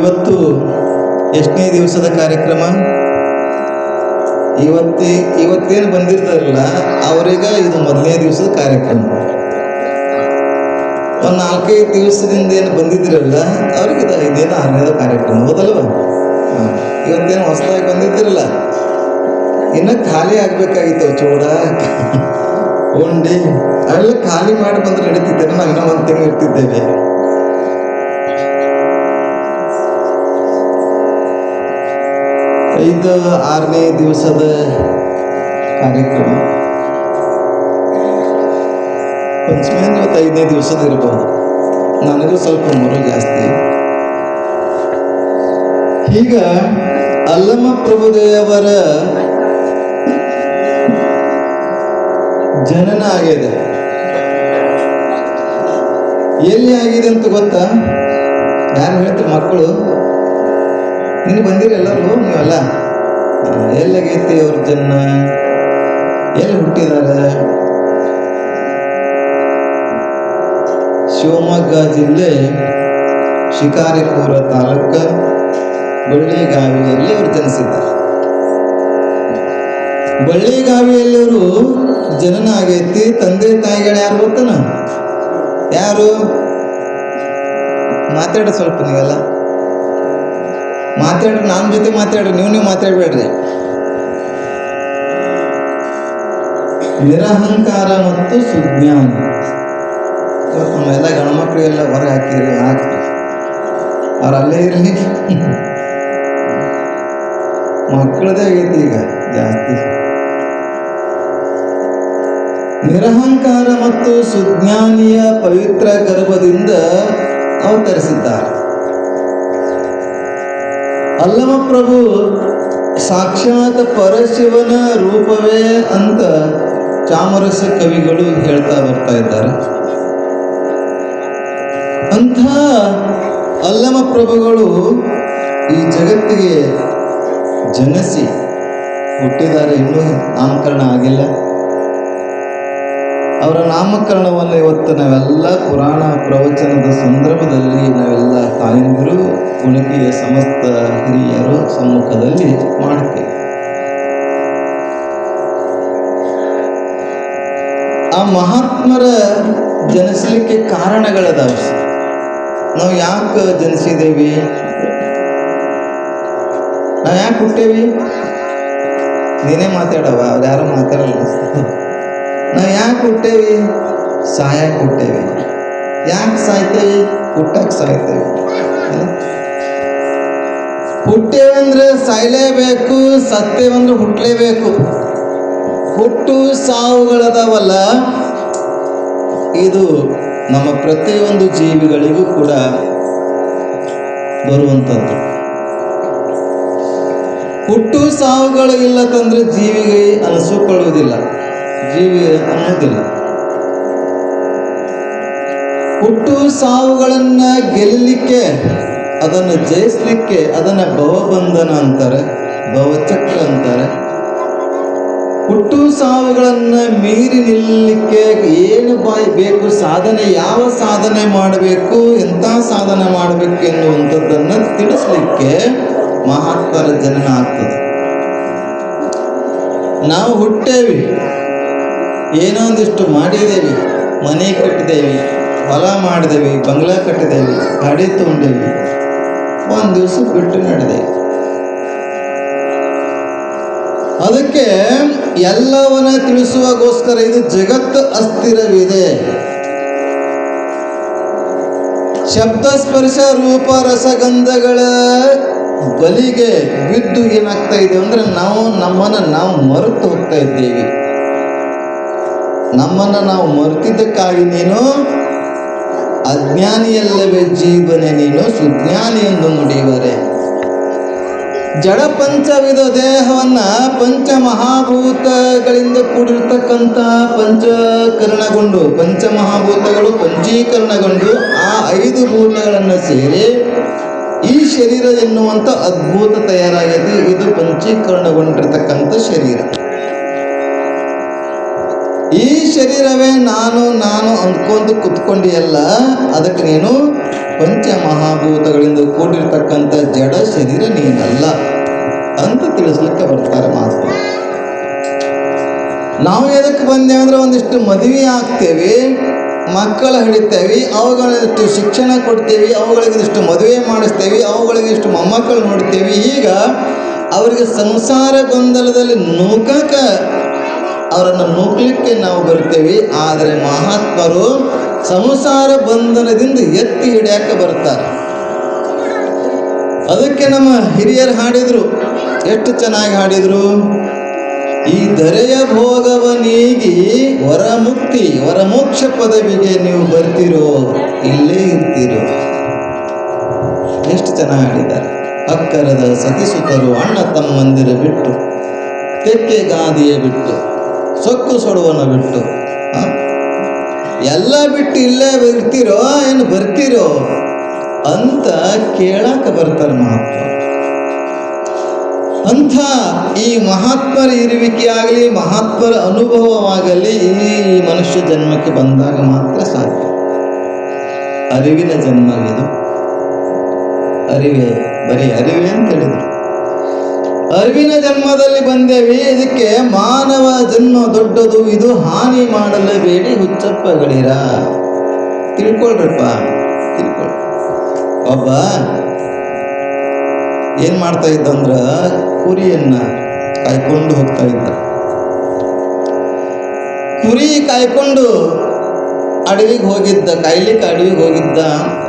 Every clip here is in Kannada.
ಇವತ್ತು ಎಷ್ಟನೇ ದಿವಸದ ಕಾರ್ಯಕ್ರಮ? ಇವತ್ತಿ, ಇವತ್ತೇನು ಬಂದಿರ್ತಾರಲ್ಲ, ಅವರೀಗ ಇದು ಮೊದಲನೇ ದಿವಸದ ಕಾರ್ಯಕ್ರಮ. ಒಂದು ನಾಲ್ಕೈದು ದಿವಸದಿಂದ ಏನು ಬಂದಿದ್ದಿರಲ್ಲ, ಅವ್ರಿಗೆ ಇದು ಇದೇನು ಆರನೇದ ಕಾರ್ಯಕ್ರಮ, ಹೌದಲ್ವ? ಇವತ್ತೇನು ಹೊಸದಾಗಿ ಬಂದಿದ್ದಿರಲ್ಲ. ಇನ್ನು ಖಾಲಿ ಆಗ್ಬೇಕಾಗಿತ್ತು ಚೂಡ. ಉಂಡಿ. ಅವೆಲ್ಲ ಖಾಲಿ ಮಾಡಿ ಬಂದ್ರೆ ನಡೀತಿದ್ದೇನೆ ನಾವು ಇನ್ನೂ ಒಂದು ತಿಂಗಳು ಇರ್ತಿದ್ದೇವೆ. ಐದು ಆರನೇ ದಿವಸದ ಕಾರ್ಯಕ್ರಮ. ಪಂಚಮಿ ಅಂದ್ರೆ ಇವತ್ತು ಐದನೇ ದಿವಸದ ಇರ್ಬೋದು. ನನಗೂ ಸ್ವಲ್ಪ ಮರು ಜಾಸ್ತಿ. ಈಗ ಅಲ್ಲಮ ಪ್ರಭುದೇವರ ಜನನ ಆಗಿದೆ. ಎಲ್ಲಿ ಆಗಿದೆ ಅಂತ ಗೊತ್ತಾ? ಯಾರು ಹೇಳ್ತಾರೆ ಮಕ್ಕಳು. ನೀನು ಬಂದಿರಲ್ಲ ಎಲ್ಲರೂ, ನೀವೆಲ್ಲ. ಎಲ್ಲಾಗೈತಿ ಅವ್ರ ಜನ್ಮ ಎಲ್ಲಿ ಹುಟ್ಟಿದ್ದಾರೆ? ಶಿವಮೊಗ್ಗ ಜಿಲ್ಲೆ, ಶಿಕಾರಿಪುರ ತಾಲೂಕ, ಬಳ್ಳಿಗಾವಿಯಲ್ಲಿ ಅವರು ಜನಿಸಿದ್ದಾರೆ. ಬಳ್ಳಿಗಾವಿಯಲ್ಲಿ ಅವರು ಜನನ ಆಗೈತಿ, ತಂದೆ ತಾಯಿಗಳು ಯಾರು ಗೊತ್ತನ? ಯಾರು? ಮಾತಾಡ ಸ್ವಲ್ಪ ನೀವೆಲ್ಲ. ಮಾತಾಡ್ರಿ ನನ್ನ ಜೊತೆ ಮಾತಾಡ್ರಿ, ನೀವು ನೀವು ಮಾತಾಡಬೇಡ್ರಿ. ನಿರಹಂಕಾರ ಮತ್ತು ಸುಜ್ಞಾನ. ಎಲ್ಲ ನಮ್ಮೆಲ್ಲ ಎಲ್ಲ ಹೊರಗೆ ಹಾಕಿರಿ ಹಾಕ್ರಿ. ಅವ್ರು ಅಲ್ಲೇ ಇರಲಿ. ಮಕ್ಕಳದೇ ಆಗೈತಿ ಈಗ, ಜಾಸ್ತಿ. ನಿರಹಂಕಾರ ಮತ್ತು ಸುಜ್ಞಾನಿಯ ಪವಿತ್ರ ಗರ್ಭದಿಂದ ಅವತರಿಸಿದ್ದಾರೆ. ಅಲ್ಲಮ ಪ್ರಭು, ಸಾಕ್ಷಾತ್ ಪರಶಿವನ ರೂಪವೇ ಅಂತ ಚಾಮರಸ ಕವಿಗಳು ಹೇಳ್ತಾ ಬರ್ತಾ ಇದ್ದಾರೆ. ಅಂಥ ಅಲ್ಲಮ ಪ್ರಭುಗಳು ಈ ಜಗತ್ತಿಗೆ ಜನಿಸಿ ಹುಟ್ಟಿದ್ದಾರೆ. ಇನ್ನೂ ನಾಮಕರಣ ಆಗಿಲ್ಲ. ಅವರ ನಾಮಕರಣವನ್ನು ಇವತ್ತು ನಾವೆಲ್ಲ ಪುರಾಣ ಪ್ರವಚನದ ಸಂದರ್ಭದಲ್ಲಿ ನಾವೆಲ್ಲ ತಾಯಂದಿರು, ಕುಣಿಕೆಯ ಸಮಸ್ತ ಹಿರಿಯರು ಸಮ್ಮುಖದಲ್ಲಿ ಮಾಡ್ತೇವೆ ಆ ಮಹಾತ್ಮರ ಜನಿಸಲಿಕ್ಕೆ ಕಾರಣಗಳದಾವ ನಾವು ಯಾಕೆ ಜನಿಸಿದೇವಿ? ನಾವು ಯಾಕೆ ಹುಟ್ಟೇವಿ? ನೀನೇ ಮಾತಾಡವ ಅವ್ರು ಯಾರು ಮಾತಾಡಲ್ಲ. ನಾವು ಯಾಕೆ ಹುಟ್ಟೇವಿ? ಸಾಯಕ್ಕೆ ಹುಟ್ಟೇವಿ. ಯಾಕೆ ಸಾಯ್ತೇವಿ? ಹುಟ್ಟಕ್ಕೆ ಸಾಯ್ತೇವೆ? ಹುಟ್ಟೇವಂದ್ರೆ ಸಾಯ್ಲೇಬೇಕು ಸತ್ತೇವಂದ್ರೆ ಹುಟ್ಟಲೇಬೇಕು ಹುಟ್ಟು ಸಾವುಗಳದವಲ್ಲ, ಇದು ನಮ್ಮ ಪ್ರತಿಯೊಂದು ಜೀವಿಗಳಿಗೂ ಕೂಡ ಬರುವಂಥದ್ದು ಹುಟ್ಟು ಸಾವುಗಳು ಇಲ್ಲ ತಂದ್ರೆ ಜೀವಿಗೆ ಅನಿಸಿಕೊಳ್ಳುವುದಿಲ್ಲ. ಜೀವಿ ಅನ್ನೋದಿಲ್ಲ ಹುಟ್ಟು ಸಾವುಗಳನ್ನ ಗೆಲ್ಲಲಿಕ್ಕೆ ಅದನ್ನು ಜಯಿಸ್ಲಿಕ್ಕೆ ಅದನ್ನ ಭವಬಂಧನ ಅಂತಾರೆ, ಭವಚಕ್ರ ಅಂತಾರೆ. ಹುಟ್ಟು ಸಾವುಗಳನ್ನ ಮೀರಿ ನಿಲ್ಲಲಿಕ್ಕೆ ಏನು ಬಾಯಿ ಬೇಕು, ಸಾಧನೆ ಯಾವ ಸಾಧನೆ ಮಾಡಬೇಕು ಎಂಥ ಸಾಧನೆ ಮಾಡಬೇಕು ಎನ್ನುವಂಥದ್ದನ್ನು ತಿಳಿಸ್ಲಿಕ್ಕೆ ಮಹಾತ್ಮರ ಜನನ ಆಗ್ತದೆ. ನಾವು ಹುಟ್ಟೇವಿ. ಏನೋ ಒಂದಿಷ್ಟು ಮಾಡಿದ್ದೇವೆ ಮನೆ ಕಟ್ಟಿದ್ದೇವೆ ಹೊಲ ಮಾಡಿದೇವಿ, ಬಂಗ್ಲಾ ಕಟ್ಟಿದ್ದೇವೆ ಗಾಡಿ ತೊಗೊಂಡೇವಿ ಒಂದು ದಿವಸ ಬಿಟ್ಟು ನಡೆದೆ. ಅದಕ್ಕೆ ಎಲ್ಲವನ್ನ ತಿಳಿಸುವಗೋಸ್ಕರ ಇದು ಜಗತ್ತು ಅಸ್ಥಿರವಿದೆ. ಶಬ್ದ ಸ್ಪರ್ಶ ರೂಪ ರಸಗಂಧಗಳ ಬಲಿಗೆ ಬಿದ್ದು ಏನಾಗ್ತಾ ಇದೆ ಅಂದ್ರೆ ನಾವು ನಮ್ಮನ್ನ ನಾವು ಮರೆತು ಹೋಗ್ತಾ ಇದ್ದೇವೆ. ನಮ್ಮನ್ನ ನಾವು ಮರೆತಿದ್ದಕ್ಕಾಗಿ ನೀನು, ಅಜ್ಞಾನಿಯಲ್ಲವೇ ಜೀವನೆ ನೀನು, ಸುಜ್ಞಾನಿ ಎಂದು ನುಡಿಯುವರೆ. ಜಡ ಪಂಚವಿಧ ದೇಹವನ್ನ ಪಂಚ ಮಹಾಭೂತಗಳಿಂದ ಕೂಡಿರ್ತಕ್ಕಂಥ ಪಂಚಕರಣಗೊಂಡು ಪಂಚ ಮಹಾಭೂತಗಳು ಪಂಚೀಕರಣಗೊಂಡು ಆ ಐದು ಭೂತಗಳನ್ನು ಸೇರಿ ಈ ಶರೀರ ಎನ್ನುವಂಥ ಅದ್ಭುತ ತಯಾರಾಗಿದೆ ಇದು ಪಂಚೀಕರಣಗೊಂಡಿರ್ತಕ್ಕಂಥ ಶರೀರ. ಈ ಶರೀರವೇ ನಾನು ನಾನು ಅಂದ್ಕೊಂಡು ಕುತ್ಕೊಂಡಿಯಲ್ಲ, ಅದಕ್ಕೆ ನೀನು ಪಂಚ ಮಹಾಭೂತಗಳಿಂದ ಕೂಡಿರ್ತಕ್ಕಂಥ ಜಡ ಶರೀರ ನೀನಲ್ಲ ಅಂತ ತಿಳಿಸ್ಲಿಕ್ಕೆ ಬರ್ತಾರೆ ಮಾತು ನಾವು ಎದಕ್ಕೆ ಬಂದೆ ಅಂದ್ರೆ ಒಂದಿಷ್ಟು ಮದುವೆ ಆಗ್ತೇವೆ, ಮಕ್ಕಳು ಹಿಡಿತೇವೆ ಅವುಗಳಿಷ್ಟು ಶಿಕ್ಷಣ ಕೊಡ್ತೇವೆ, ಅವುಗಳಿಗೆ ಇಷ್ಟು ಮದುವೆ ಮಾಡಿಸ್ತೇವೆ, ಅವುಗಳಿಗೆ ಇಷ್ಟು ಮೊಮ್ಮಕ್ಕಳು ನೋಡ್ತೇವೆ. ಈಗ ಅವರಿಗೆ ಸಂಸಾರ ಗೊಂದಲದಲ್ಲಿ ನೂಕಕ ಅವರನ್ನು ಮುಗ್ಲಿಕ್ಕೆ ನಾವು ಬರ್ತೇವೆ ಆದರೆ ಮಹಾತ್ಮರು ಸಂಸಾರ ಬಂಧನದಿಂದ ಎತ್ತಿ ಹಿಡಿಯಕ್ಕೆ ಬರ್ತಾರೆ ಅದಕ್ಕೆ ನಮ್ಮ ಹಿರಿಯರು ಹಾಡಿದ್ರು, ಎಷ್ಟು ಚೆನ್ನಾಗಿ ಹಾಡಿದ್ರು? ಈ ದರೆಯ ಭೋಗವ ನೀಗಿ ವರಮುಕ್ತಿ, ವರಮೋಕ್ಷ ಪದವಿಗೆ ನೀವು ಬರ್ತಿರೋ, ಇಲ್ಲೇ ಇರ್ತಿರೋ? ಎಷ್ಟು ಚೆನ್ನಾಗಿ ಹಾಡಿದ್ದಾರೆ. ಅಕ್ಕರದ ಸತಿಸುತರು ಅಣ್ಣ ತಮ್ಮಂದಿರ ಬಿಟ್ಟು ತೆಕ್ಕೆ ಗಾದಿಯ ಬಿಟ್ಟು. ಸೊಕ್ಕು ಸೊಡುವನ ಬಿಟ್ಟು? ಎಲ್ಲ ಬಿಟ್ಟು ಇಲ್ಲೇ ಬರ್ತಿರೋ, ಏನು ಬರ್ತಿರೋ ಅಂತ ಕೇಳಾಕ ಬರ್ತಾರೆ ಮಹಾತ್ಮ. ಅಂಥ ಈ ಮಹಾತ್ಮರ ಇರುವಿಕೆ ಆಗಲಿ, ಮಹಾತ್ಮರ ಅನುಭವವಾಗಲಿ ಈ ಮನುಷ್ಯ ಜನ್ಮಕ್ಕೆ ಬಂದಾಗ ಮಾತ್ರ ಸಾಧ್ಯ. ಅರಿವಿನ ಜನ್ಮವಿದು ಅರಿವೆ, ಬರೀ ಅರಿವೆ ಅಂತ ಹೇಳಿದ್ರು. ಅರಿವಿನ ಜನ್ಮದಲ್ಲಿ ಬಂದೇವಿ. ಇದಕ್ಕೆ ಮಾನವ ಜನ್ಮ ದೊಡ್ಡದು. ಇದು ಹಾನಿ ಮಾಡಲೇಬೇಡಿ ಹುಚ್ಚಪ್ಪಗಳಿರ ತಿಳ್ಕೊಳ್ರಪ್ಪ. ತಿಳ್ಕೊಳ್ ಒಬ್ಬ ಏನ್ ಮಾಡ್ತಾ ಇದ್ದಂದ್ರ ಕುರಿಯನ್ನ ಕಾಯ್ಕೊಂಡು ಹೋಗ್ತಾ ಇದ್ದ. ಕುರಿ ಕಾಯ್ಕೊಂಡು ಅಡವಿಗೆ ಹೋಗಿದ್ದ, ಕಾಯ್ಲಿಕ್ಕೆ ಅಡವಿಗೆ ಹೋಗಿದ್ದ.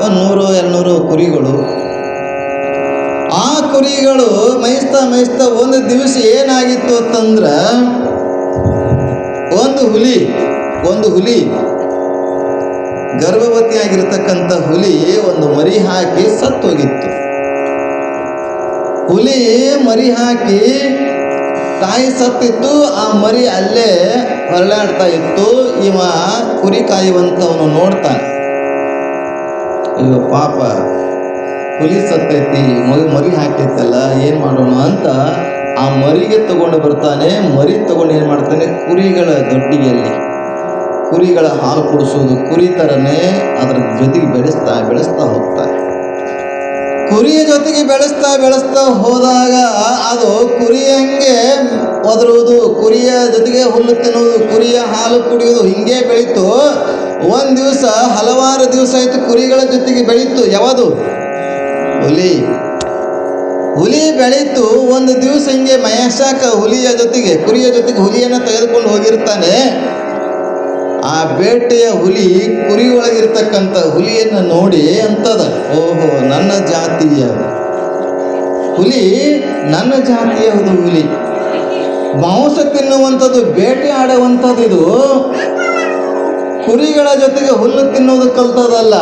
ನೂರು, ಎರಡ್ನೂರು ಕುರಿಗಳು ಕುರಿಗಳು ಮೇಯಿಸ್ತಾ ಮೇಯಿಸ್ತಾ ಒಂದು ದಿವಸ ಏನಾಗಿತ್ತು ಅಂತಂದ್ರ ಒಂದು ಹುಲಿ ಒಂದು ಹುಲಿ ಗರ್ಭವತಿಯಾಗಿರ್ತಕ್ಕಂಥ ಹುಲಿ ಒಂದು ಮರಿ ಹಾಕಿ ಸತ್ತೋಗಿತ್ತು. ಹುಲಿ ಮರಿ ಹಾಕಿ ತಾಯಿ ಸತ್ತಿತ್ತು, ಆ ಮರಿ ಅಲ್ಲೇ ಹೊರಳಾಡ್ತಾ ಇತ್ತು, ಇವ ಕುರಿ ಕಾಯುವಂತವನು ನೋಡ್ತಾನೆ. ಅಯ್ಯೋ ಪಾಪ. ಹುಲಿ ಸತ್ತೈತಿ ಮರಿ ಮರಿ ಹಾಕೈತಲ್ಲ ಏನು ಮಾಡೋಣ ಅಂತ ಆ ಮರಿಗೆ ತಗೊಂಡು ಬರ್ತಾನೆ, ಮರಿ ತಗೊಂಡು ಏನು ಮಾಡ್ತಾನೆ, ಕುರಿಗಳ ದೊಡ್ಡಿಗೆಯಲ್ಲಿ, ಕುರಿಗಳ ಹಾಲು ಕುಡಿಸೋದು, ಕುರಿ ಥರನೇ ಅದರ ಜೊತೆಗೆ ಬೆಳೆಸ್ತಾ ಬೆಳೆಸ್ತಾ ಹೋಗ್ತಾನೆ ಕುರಿಯ ಜೊತೆಗೆ ಬೆಳೆಸ್ತಾ ಬೆಳೆಸ್ತಾ ಹೋದಾಗ ಅದು ಕುರಿಯಂಗೆ ಒದರುವುದು, ಕುರಿಯ ಜೊತೆಗೆ ಹುಲ್ಲು ತಿನ್ನುವುದು, ಕುರಿಯ ಹಾಲು ಕುಡಿಯೋದು ಹಿಂಗೆ ಬೆಳೀತು. ಒಂದು ದಿವಸ, ಹಲವಾರು ದಿವಸ ಆಯಿತು ಕುರಿಗಳ ಜೊತೆಗೆ ಬೆಳೀತು. ಯಾವುದು? ಹುಲಿ. ಹುಲಿ ಬೆಳೀತು, ಒಂದು ದಿವಸ ಹಿಂಗೆ ಮಹೇಶಾಕ ಹುಲಿಯ ಜೊತೆಗೆ, ಕುರಿಯ ಜೊತೆಗೆ ಹುಲಿಯನ್ನು ತೆಗೆದುಕೊಂಡು ಹೋಗಿರ್ತಾನೆ. ಆ ಬೇಟೆಯ ಹುಲಿ ಕುರಿ ಒಳಗಿರ್ತಕ್ಕಂಥ ಹುಲಿಯನ್ನು ನೋಡಿ ಅಂತದ, ಓಹೋ, ನನ್ನ ಜಾತಿಯ ಹುಲಿ, ನನ್ನ ಜಾತಿಯ ಒಂದು ಹುಲಿ. ಮಾಂಸ ತಿನ್ನುವಂಥದ್ದು, ಬೇಟೆ ಆಡುವಂಥದ್ದು ಇದು. ಕುರಿಗಳ ಜೊತೆಗೆ ಹುಲ್ಲು ತಿನ್ನೋದು ಕಲ್ತದಲ್ಲ.